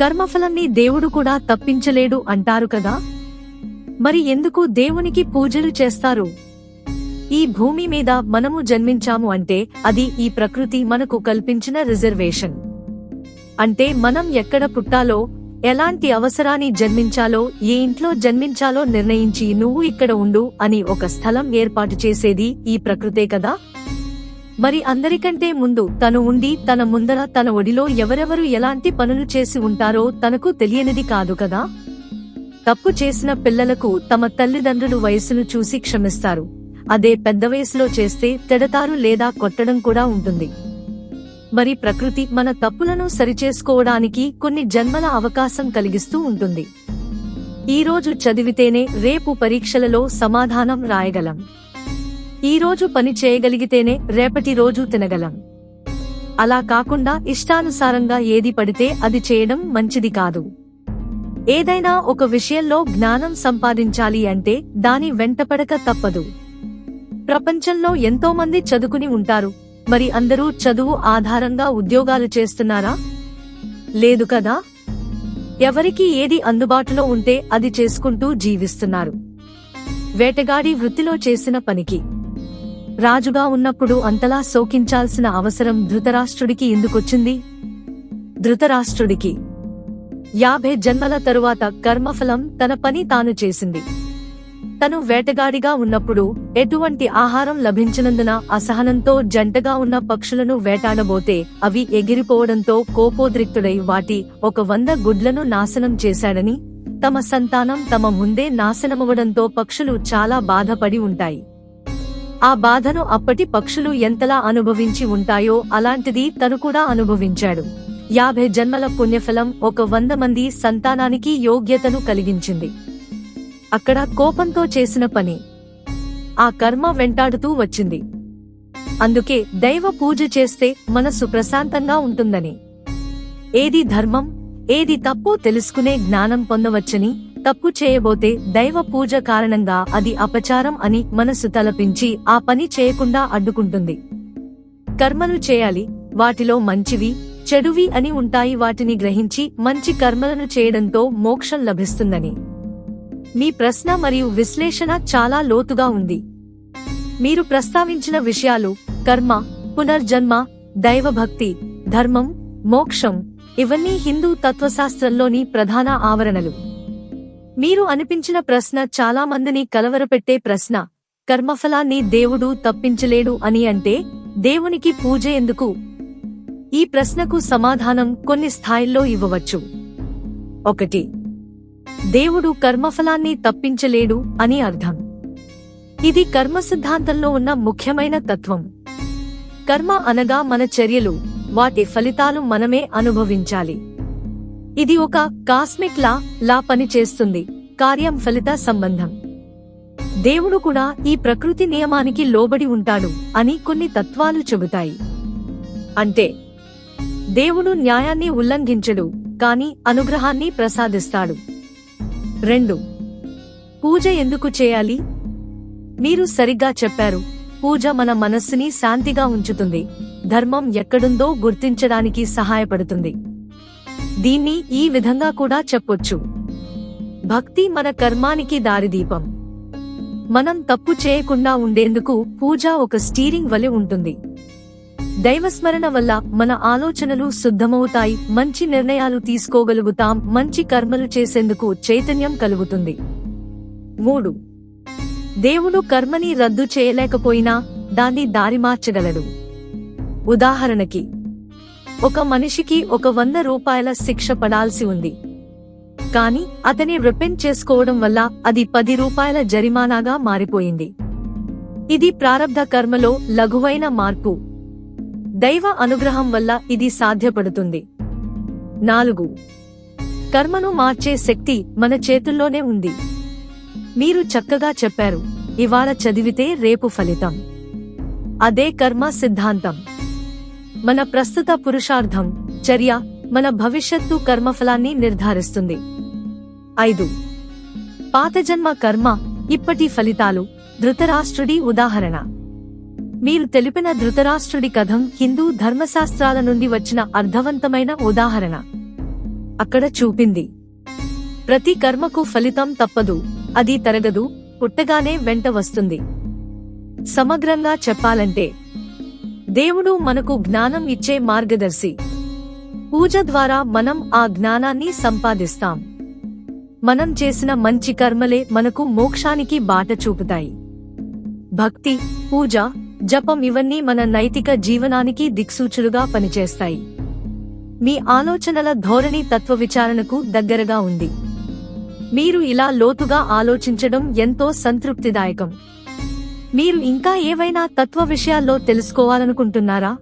కర్మఫలాన్ని దేవుడు కూడా తప్పించలేడు అంటారు కదా? మరి ఎందుకు దేవునికి పూజలు చేస్తారు? ఈ భూమి మీద మనము జన్మించాము అంటే అది ఈ ప్రకృతి మనకు కల్పించిన రిజర్వేషన్. అంటే మనం ఎక్కడ పుట్టాలో ఎలాంటి అవసరాన్ని జన్మించాలో ఏ ఇంట్లో జన్మించాలో నిర్ణయించి నువ్వు ఇక్కడ ఉండు అని ఒక స్థలం ఏర్పాటు చేసేది ఈ ప్రకృతే కదా? మరి అందరికంటే ముందు తను ఉండి తన ముందర తన ఒడిలో ఎవరెవరు ఎలాంటి పనులు చేసి ఉంటారో తనకు తెలియనిది కాదు కదా? తప్పు చేసిన పిల్లలకు తమ తల్లిదండ్రులు వయసును చూసి క్షమిస్తారు. అదే పెద్ద వయసులో చేస్తే తిడతారు లేదా కొట్టడం కూడా ఉంటుంది. మరి ప్రకృతి మన తప్పులను సరిచేసుకోవడానికి కొన్ని జన్మల అవకాశం కలిగిస్తూ ఉంటుంది. ఈ రోజు చదివితేనే రేపు పరీక్షలలో సమాధానం రాయగలం. ఈ రోజు పని చేయగలిగితేనే రేపటి రోజు తినగలం. అలా కాకుండా ఇష్టానుసారంగా ఏది పడితే అది చేయడం మంచిది కాదు. ఏదైనా ఒక విషయంలో జ్ఞానం సంపాదించాలి అంటే దాని వెంటపడక తప్పదు. ప్రపంచంలో ఎంతో మంది చదువుకుని ఉంటారు. మరి అందరూ చదువు ఆధారంగా ఉద్యోగాలు చేస్తున్నారా? లేదు కదా? ఎవరికి ఏది అందుబాటులో ఉంటే అది చేసుకుంటూ జీవిస్తున్నారు. వేటగాడి వృత్తిలో చేసిన పనికి. రాజుగా ఉన్నప్పుడు అంతలా శోకించాల్సిన అవసరం ధృతరాష్ట్రుడికి ఎందుకొచ్చింది? ధృతరాష్ట్రుడికి. యాభై జన్మల తరువాత కర్మఫలం తన పని తాను చేసింది. తను వేటగాడిగా ఉన్నప్పుడు ఎటువంటి ఆహారం లభించినందున అసహనంతో జంటగా ఉన్న పక్షులను వేటాడబోతే అవి ఎగిరిపోవడంతో కోపోద్రిక్తుడై వాటి ఒక వంద గుడ్లను నాశనం చేశాడని తమ సంతానం తమ ముందే నాశనమవడంతో పక్షులు చాలా బాధపడి ఉంటాయి. ఆ బాధను అప్పటి పక్షులు ఎంతలా అనుభవించి ఉంటాయో అలాంటిది తను కూడా అనుభవించాడు. యాభై జన్మల పుణ్యఫలం ఒక వంద మంది సంతానానికి యోగ్యతను కలిగించింది. అక్కడ కోపంతో చేసిన పని. ఆ కర్మ వెంటాడుతూ వచ్చింది. అందుకే దైవ పూజ చేస్తే మనసు ప్రశాంతంగా ఉంటుందని. ఏది ధర్మం ఏది తప్పు తెలుసుకునే జ్ఞానం పొందవచ్చని తప్పు చేయబోతే దైవ పూజ కారణంగా అది అపచారం అని మనసు తలపించి ఆ పని చేయకుండా అడ్డుకుంటుంది. కర్మలు చేయాలి వాటిలో మంచివి చెడువి అని ఉంటాయి వాటిని గ్రహించి మంచి కర్మలను చేయడంతో మోక్షం లభిస్తుందని. మీ ప్రశ్న మరియు విశ్లేషణ చాలా లోతుగా ఉంది. మీరు ప్రస్తావించిన విషయాలు కర్మ పునర్జన్మ దైవభక్తి ధర్మం మోక్షం ఇవన్నీ హిందూ తత్వశాస్త్రంలోని ప్రధాన ఆవరణలు. మీరు అనిపించిన ప్రశ్న చాలా మందిని కలవరపెట్టే ప్రశ్న. కర్మఫలాన్ని దేవుడు తప్పించలేడు అని అంటే దేవునికి పూజ ఎందుకు? ఈ ప్రశ్నకు సమాధానం కొన్ని స్థాయిల్లో ఇవ్వవచ్చు. ఒకటి. దేవుడు కర్మఫలాన్ని తప్పించలేడు అని అర్థం. ఇది కర్మ సిద్ధాంతంలో ఉన్న ముఖ్యమైన తత్వం. కర్మ అనగా మన చర్యలు వాటి ఫలితాలు మనమే అనుభవించాలి. ఇది ఒక కాస్మిక్ లా లా పనిచేస్తుంది కార్యం ఫలిత సంబంధం. దేవుడు కూడా ఈ ప్రకృతి నియమానికి లోబడి ఉంటాడు అని కొన్ని తత్వాలు చెబుతాయి. అంటే దేవుడు న్యాయాన్ని ఉల్లంఘించడు కాని అనుగ్రహాన్ని ప్రసాదిస్తాడు. రెండు పూజ ఎందుకు చేయాలి? మీరు సరిగ్గా చెప్పారు పూజ మన మనస్సుని శాంతిగా ఉంచుతుంది ధర్మం ఎక్కడుందో గుర్తించడానికి సహాయపడుతుంది. దీన్ని ఈ విధంగా కూడా చెప్పొచ్చు. భక్తి మన కర్మానికి దారిదీపం. మనం తప్పు చేయకుండా ఉండేందుకు పూజ ఒక స్టీరింగ్ వలె ఉంటుంది. దైవస్మరణ వల్ల మన ఆలోచనలు శుద్ధమవుతాయి మంచి నిర్ణయాలు తీసుకోగలుగుతాం మంచి కర్మలు చేసేందుకు చైతన్యం కలుగుతుంది. మూడు. దేవుడు కర్మని రద్దు చేయలేకపోయినా దాన్ని దారి మార్చగలడు. ఉదాహరణకి ఒక మనిషికి ఒక వంద రూపాయల శిక్ష పడాల్సి ఉంది. కాని అతని రిపెంట్ చేసుకోవడం వల్ల అది పది రూపాయల జరిమానాగా మారిపోయింది. ఇది ప్రారబ్ధ కర్మలో లఘువైన మార్పు. దైవ అనుగ్రహం వల్ల ఇది సాధ్యపడుతుంది. నాలుగు. కర్మను మార్చే శక్తి మన చేతుల్లోనే ఉంది. మీరు చక్కగా చెప్పారు. ఇవాళ చదివితే రేపు ఫలితం. అదే కర్మ సిద్ధాంతం. మన ప్రస్తుత పురుషార్థం చర్య మన భవిష్యత్తు కర్మఫలాన్ని నిర్ధారిస్తుంది. ఐదు. పాతజన్మ కర్మ ఇప్పటి ఫలితాలు ధృతరాష్ట్రుడి ఉదాహరణ. మీరు తెలిపిన ధృతరాష్ట్రుడి కథం హిందూ ధర్మశాస్త్రాల నుండి వచ్చిన అర్థవంతమైన ఉదాహరణ. అక్కడ చూపింది. ప్రతి కర్మకు ఫలితం తప్పదు అది తరగదు పుట్టగానే వెంట వస్తుంది. సమగ్రంగా చెప్పాలంటే దేవుడు మనకు జ్ఞానం ఇచ్చే మార్గదర్శి. పూజ ద్వారా మనం ఆ జ్ఞానాన్ని సంపాదిస్తాం. మనం చేసిన మంచి కర్మలే మనకు మోక్షానికి బాట చూపుతాయి. భక్తి పూజ జపం ఇవన్నీ మన నైతిక జీవనానికి దిక్సూచులుగా పనిచేస్తాయి. మీ ఆలోచనల ధోరణి తత్వ విచారణకు దగ్గరగా ఉంది. మీరు ఇలా లోతుగా ఆలోచించడం ఎంతో సంతృప్తిదాయకం. మీరు ఇంకా ఏవైనా తత్వ విషయాల్లో తెలుసుకోవాలనుకుంటున్నారా?